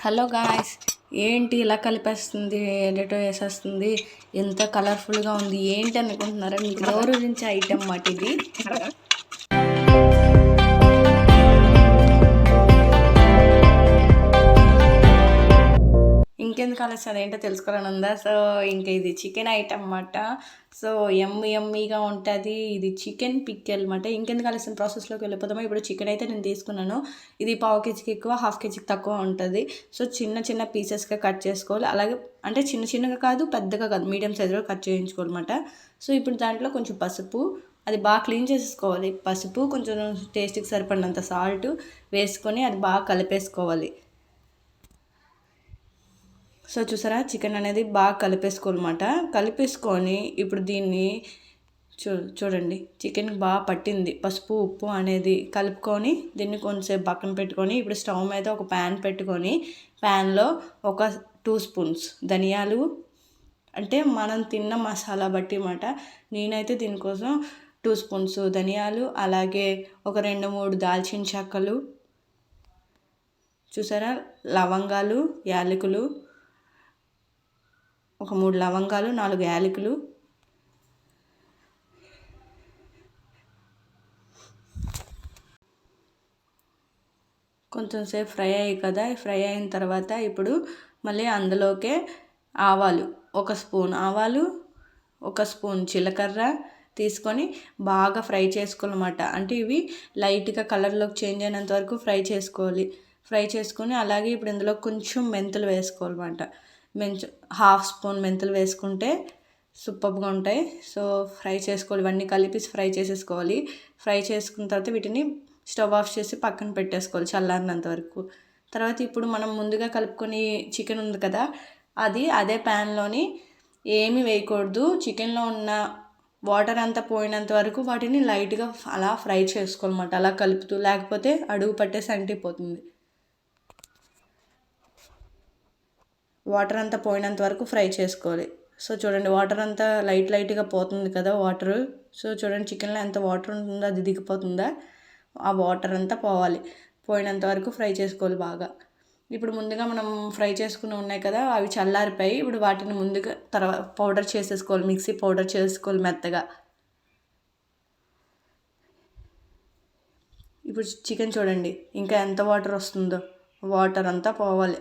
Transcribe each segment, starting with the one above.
Hello guys ఏంటి ఇలా కలిపేస్తుంది ఎడిటో వేసేస్తుంది ఎంత కలర్ఫుల్గా ఉంది ఏంటి అనుకుంటున్నారా మీకు నోరు నుంచి ఐటమ్ మాట ఇది ఇంకెందుకు ఆలస్యం? అదేంటో తెలుసుకోవాలని ఉందా? సో ఇంకా ఇది చికెన్ ఐటమ్ అన్నమాట. సో ఎమ్మి ఎమ్మీగా ఉంటుంది. ఇది చికెన్ పిక్ అనమాట ఇంకెందుకు ఆలస్యం? ప్రాసెస్లోకి వెళ్ళిపోతామో ఇప్పుడు చికెన్ అయితే నేను తీసుకున్నాను. ఇది పావు కేజీకి ఎక్కువ హాఫ్ కేజీకి తక్కువ ఉంటుంది. సో చిన్న చిన్న పీసెస్గా కట్ చేసుకోవాలి. అలాగే అంటే చిన్న చిన్నగా కాదు పెద్దగా కాదు. మీడియం సైజులో కట్ చేయించుకోవాలన్నమాట. సో ఇప్పుడు దాంట్లో కొంచెం పసుపు అది బాగా క్లీన్ చేసేసుకోవాలి పసుపు కొంచెం టేస్ట్కి సరిపడినంత సాల్ట్ వేసుకొని అది బాగా కలిపేసుకోవాలి. సో చూసారా? చికెన్ అనేది బాగా కలిపేసుకోవాలన్నమాట. కలిపేసుకొని ఇప్పుడు దీన్ని చూ చూడండి. చికెన్ బాగా పట్టింది. పసుపు ఉప్పు అనేది కలుపుకొని దీన్ని కొంచెంసేపు పక్కన పెట్టుకొని ఇప్పుడు స్టవ్ మీద ఒక ప్యాన్ పెట్టుకొని ప్యాన్లో ఒక టూ స్పూన్స్ ధనియాలు. అంటే మనం తిన్న మసాలా బట్టి అన్నమాట. నేనైతే దీనికోసం టూ స్పూన్స్ ధనియాలు అలాగే ఒక రెండు మూడు దాల్చిన చెక్కలు. చూసారా? లవంగాలు యాలకులు. ఒక మూడు లవంగాలు నాలుగు యాలకులు. కొంచెం సేపు ఫ్రై అయ్యాయి కదా ఫ్రై అయిన తర్వాత ఇప్పుడు మళ్ళీ అందులోకే ఆవాలు ఒక స్పూన్ ఆవాలు ఒక స్పూన్ జీలకర్ర తీసుకొని బాగా ఫ్రై చేసుకోవాలన్నమాట. అంటే ఇవి లైట్గా కలర్లోకి చేంజ్ అయినంత వరకు ఫ్రై చేసుకోవాలి. ఫ్రై చేసుకొని అలాగే ఇప్పుడు ఇందులో కొంచెం మెంతులు వేసుకోవాలన్నమాట. మెంచు హాఫ్ స్పూన్ మెంతులు వేసుకుంటే సూపర్గా ఉంటాయి. సో ఫ్రై చేసుకోవాలి. ఇవన్నీ కలిపి ఫ్రై చేసేసుకోవాలి. ఫ్రై చేసుకున్న తర్వాత వీటిని స్టవ్ ఆఫ్ చేసి పక్కన పెట్టేసుకోవాలి చల్లారినంత వరకు. తర్వాత ఇప్పుడు మనం ముందుగా కలుపుకొని చికెన్ ఉంది కదా అది అదే ప్యాన్లోని ఏమీ వేయకూడదు. చికెన్లో ఉన్న వాటర్ అంతా పోయినంత వరకు వాటిని లైట్గా అలా ఫ్రై చేసుకోవాలన్నమాట. అలా కలుపుతూ లేకపోతే అడుగు పట్టేసి అంటిపోతుంది. వాటర్ అంతా పోయినంత వరకు ఫ్రై చేసుకోవాలి. సో చూడండి వాటర్ అంతా లైట్ లైట్గా పోతుంది కదా వాటర్. సో చూడండి చికెన్లో ఎంత వాటర్ ఉంటుందో అది దిగిపోతుందా? ఆ వాటర్ అంతా పోవాలి. పోయినంత వరకు ఫ్రై చేసుకోవాలి బాగా. ఇప్పుడు ముందుగా మనం ఫ్రై చేసుకుని ఉన్నాయి కదా అవి చల్లారిపోయి ఇప్పుడు వాటిని ముందుగా తర్వాత పౌడర్ చేసేసుకోవాలి. మిక్సీ పౌడర్ చేసుకోవాలి మెత్తగా. ఇప్పుడు చికెన్ చూడండి ఇంకా ఎంత వాటర్ వస్తుందో. వాటర్ అంతా పోవాలి.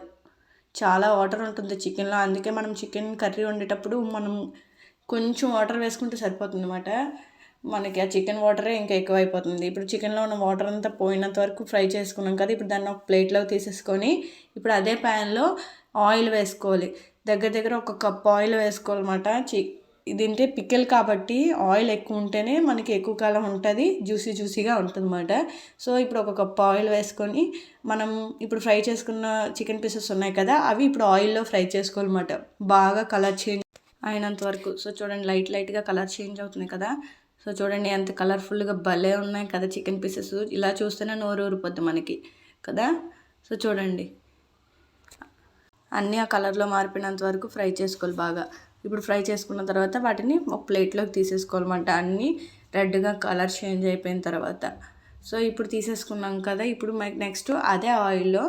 చాలా వాటర్ ఉంటుంది చికెన్లో. అందుకే మనం చికెన్ కర్రీ వండేటప్పుడు మనం కొంచెం వాటర్ వేసుకుంటే సరిపోతుంది అనమాట మనకి ఆ చికెన్ వాటరే ఇంకా ఎక్కువ అయిపోతుంది ఇప్పుడు చికెన్లో ఉన్న వాటర్ అంతా పోయినంత వరకు ఫ్రై చేసుకున్నాం కదా ఇప్పుడు దాన్ని ఒక ప్లేట్లో తీసేసుకొని ఇప్పుడు అదే ప్యాన్లో ఆయిల్ వేసుకోవాలి. దగ్గర దగ్గర ఒక కప్ ఆయిల్ వేసుకోవాలన్నమాట. చి ఇది పికెల్ కాబట్టి ఆయిల్ ఎక్కువ ఉంటేనే మనకి ఎక్కువ కాలం ఉంటుంది జ్యూసీ జ్యూసీగా ఉంటుందన్నమాట. సో ఇప్పుడు ఒక కప్ ఆయిల్ వేసుకొని మనం ఇప్పుడు ఫ్రై చేసుకున్న చికెన్ పీసెస్ ఉన్నాయి కదా అవి ఇప్పుడు ఆయిల్లో ఫ్రై చేసుకోవాలన్నమాట. బాగా కలర్ చేంజ్ అయినంత వరకు. సో చూడండి లైట్ లైట్గా కలర్ చేంజ్ అవుతుంది కదా. సో చూడండి ఎంత కలర్ఫుల్గా భలే ఉన్నాయి కదా చికెన్ పీసెస్. ఇలా చూస్తేనే నోరు ఊరిపోద్ది మనకి కదా. సో చూడండి. అన్నీ ఆ కలర్లో మారిపోయినంత వరకు ఫ్రై చేసుకోవాలి బాగా. ఇప్పుడు ఫ్రై చేసుకున్న తర్వాత వాటిని ఒక ప్లేట్లోకి తీసేసుకోవాలన్నమాట. అన్నీ రెడ్గా కలర్ చేంజ్ అయిపోయిన తర్వాత. సో ఇప్పుడు తీసేసుకున్నాం కదా ఇప్పుడు నెక్స్ట్ అదే ఆయిల్లో.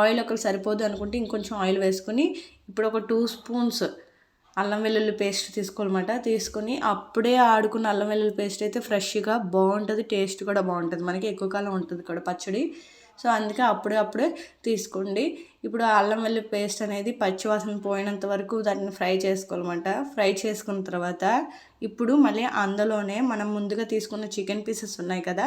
ఆయిల్ ఒకరు సరిపోదు అనుకుంటే ఇంకొంచెం ఆయిల్ వేసుకుని ఇప్పుడు ఒక టూ స్పూన్స్ అల్లం వెల్లుల్లి పేస్ట్ తీసుకోవాలన్నమాట. తీసుకొని అప్పుడే ఆడుకున్న అల్లం వెల్లుల్లి పేస్ట్ అయితే ఫ్రెష్గా బాగుంటుంది టేస్ట్ కూడా బాగుంటుంది. మనకి ఎక్కువ కాలం ఉంటుంది కూడా పచ్చడి. సో అందుకే అప్పుడే అప్పుడే తీసుకోండి. ఇప్పుడు అల్లం వెల్లి పేస్ట్ అనేది పచ్చివాసన పోయినంత వరకు దాన్ని ఫ్రై చేసుకోవాలన్నమాట. ఫ్రై చేసుకున్న తర్వాత ఇప్పుడు మళ్ళీ అందులోనే మనం ముందుగా తీసుకున్న చికెన్ పీసెస్ ఉన్నాయి కదా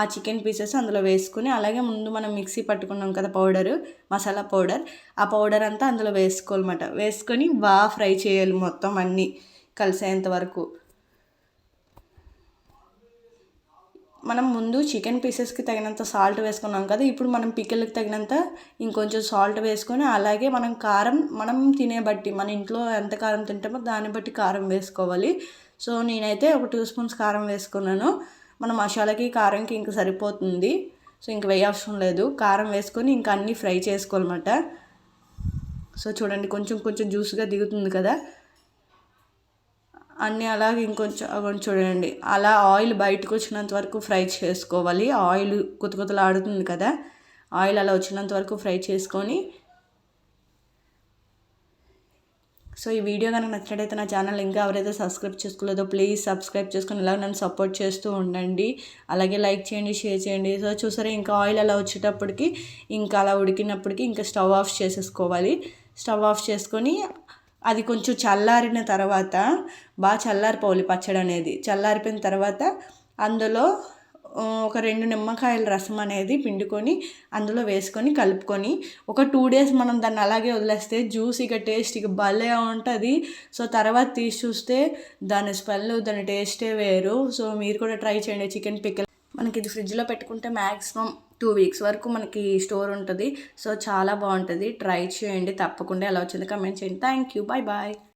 ఆ చికెన్ పీసెస్ అందులో వేసుకుని అలాగే ముందు మనం మిక్సీ పట్టుకున్నాం కదా పౌడరు మసాలా పౌడర్ ఆ పౌడర్ అంతా అందులో వేసుకోవాలన్నమాట. వేసుకొని బాగా ఫ్రై చేయాలి మొత్తం అన్నీ కలిసేంత వరకు. మనం ముందు చికెన్ పీసెస్కి తగినంత సాల్ట్ వేసుకున్నాం కదా ఇప్పుడు మనం పికిల్కి తగినంత ఇంకొంచెం సాల్ట్ వేసుకొని అలాగే మనం కారం మనం తినే బట్టి మన ఇంట్లో ఎంత కారం తింటామో దాన్ని బట్టి కారం వేసుకోవాలి. సో నేనైతే ఒక టూ స్పూన్స్ కారం వేసుకున్నాను. మన మసాలాకి కారంకి ఇంక సరిపోతుంది. సో ఇంక వేయ అవసరం లేదు. కారం వేసుకొని ఇంకా అన్నీ ఫ్రై చేసుకోవాలన్నమాట. సో చూడండి కొంచెం కొంచెం జ్యూస్గా దిగుతుంది కదా. అన్నీ అలాగే ఇంకొంచెం కొంచెం చూడండి. అలా ఆయిల్ బయటకు వచ్చినంత వరకు ఫ్రై చేసుకోవాలి. ఆయిల్ కొత్త ఆడుతుంది కదా. ఆయిల్ అలా వచ్చినంత వరకు ఫ్రై చేసుకొని. సో ఈ వీడియో కనుక నచ్చినట్టయితే నా ఛానల్ ఇంకా ఎవరైతే సబ్స్క్రైబ్ చేసుకోలేదో ప్లీజ్ సబ్స్క్రైబ్ చేసుకుని ఇలా నన్ను సపోర్ట్ చేస్తూ ఉండండి. అలాగే లైక్ చేయండి షేర్ చేయండి. సో చూసారా ఇంకా ఆయిల్ అలా వచ్చేటప్పటికి ఇంకా అలా ఉడికినప్పటికి ఇంకా స్టవ్ ఆఫ్ చేసేసుకోవాలి. స్టవ్ ఆఫ్ చేసుకొని అది కొంచెం చల్లారిన తర్వాత బాగా చల్లారిపోవాలి పచ్చడి అనేది. చల్లారిపోయిన తర్వాత అందులో ఒక రెండు నిమ్మకాయల రసం అనేది పిండుకొని అందులో వేసుకొని కలుపుకొని ఒక టూ డేస్ మనం దాన్ని అలాగే వదిలేస్తే జ్యూస్ ఇక టేస్ట్ ఇక భలే ఉంటుంది. సో తర్వాత తీసి చూస్తే దాని స్మెల్ దాని టేస్టే వేరు. సో మీరు కూడా ట్రై చేయండి చికెన్ పిక్కల్ మనకి ఇది ఫ్రిడ్జ్లో పెట్టుకుంటే మ్యాక్సిమం టూ వీక్స్ వరకు మనకి స్టోర్ ఉంటుంది. సో చాలా బాగుంటుంది. ట్రై చేయండి. తప్పకుండా ఎలా వచ్చింది కమెంట్ చేయండి. Thank you bye bye